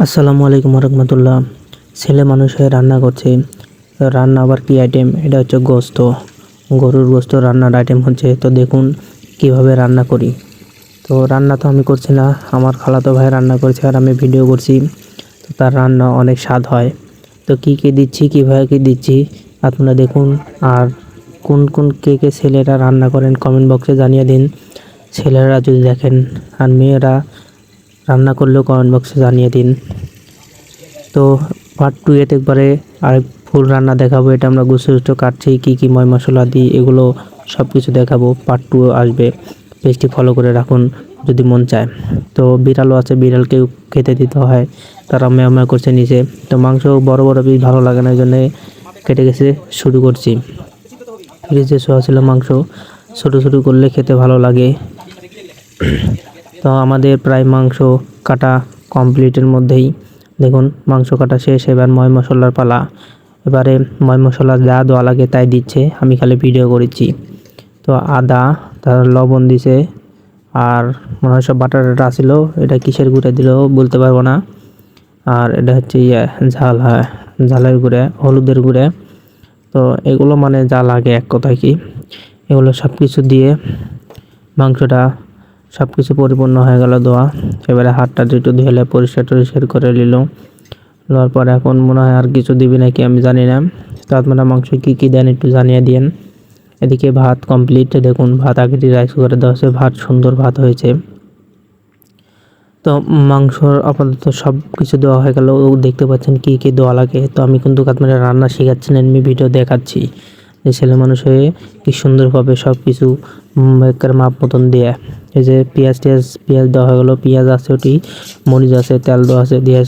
আসসালামু আলাইকুম রহমতুল্লাহ ছেলে মানুষ হয়ে রান্না করছে। রান্না আবার কি আইটেম এটা হচ্ছে গোস্ত। গরুর গোস্ত রান্নার আইটেম হচ্ছে। তো দেখুন কীভাবে রান্না করি। তো রান্না তো আমি করছি না। আমার খালাতো ভাই রান্না করছে আর আমি ভিডিও করছি। তো তার রান্না অনেক স্বাদ হয়। তো কি কি দিচ্ছি, কীভাবে কী দিচ্ছি, আপনারা দেখুন। আর কোন কোন কে কে ছেলেরা রান্না করেন কমেন্ট বক্সে জানিয়ে দিন। ছেলেরা যদি দেখেন আর মেয়েরা রান্না করলেও কমেন্ট বক্সে জানিয়ে দিন। তো পার্ট টু এতে একবারে আরেক ফুল রান্না দেখাবো। এটা আমরা গুছো গুছো কাটছি, কী কী ময় মশলা দিই, এগুলো সব কিছু দেখাবো পার্ট টু আসবে। পেজটি ফলো করে রাখুন যদি মন চায়। তো বিড়ালও আছে, বিড়ালকেও খেতে দিতে হয়। তারা মেয়া করছে নিচে। তো মাংস বড় বড় পিস ভালো লাগে না এই জন্যে কেটে গেছে শুরু করছি। ফ্রিজে শোয়া ছিল মাংস। ছোটো ছোটো করলে খেতে ভালো লাগে। তো আমাদের প্রায় মাংস কাটা কমপ্লিটের মধ্যেই। দেখুন, মাংস কাটা শেষ, এবার ময় মশলার পালা। এবারে ময় মশলা যা দেওয়া লাগে তাই দিচ্ছে, আমি খালি ভিডিও করেছি। তো আদা, তার লবণ দিছে, আর মনে হয় সব বাটার টাটা ছিল এটা কিসের গুঁড়ে দিল বলতে পারব না। আর এটা হচ্ছে ইয়ে ঝাল হয়, ঝালের গুঁড়ে, হলুদের গুঁড়ে। তো এগুলো মানে যা লাগে এক কথায় কি। এগুলো সব কিছু দিয়ে মাংসটা সব কিছু পরিপূর্ণ হয়ে গেল দোয়া। এবারে হাতটা একটু ধুয়ে পরিষ্কার টরিষ্কার করে নিল। নেওয়ার পর এখন মনে হয় আর কিছু দিবি নাকি আমি জানি না। তো আপনারা মাংস কী কী দেন একটু জানিয়ে দিন এদিকে ভাত কমপ্লিট দেখুন, ভাত আগে রাইস করে দেওয়া হয়েছে। ভাত সুন্দর ভাত হয়েছে। তো মাংসর আপাতত সব কিছু দেওয়া হয়ে গেল। দেখতে পাচ্ছেন কী কী দেওয়া লাগে। তো আমি কিন্তু আপনারা রান্না শেখাচ্ছি না এমনি ভিডিও দেখাচ্ছি। যে ছেলে মানুষ হয়ে কি সুন্দরভাবে সব কিছু মাপ মতন দিয়ে। এই যে পেঁয়াজ টিয়াজ পেঁয়াজ দেওয়া হয়ে গেলো, পেঁয়াজ আছে ওটি, মরিচ আছে, তেল দেওয়া আছে, দিয়ে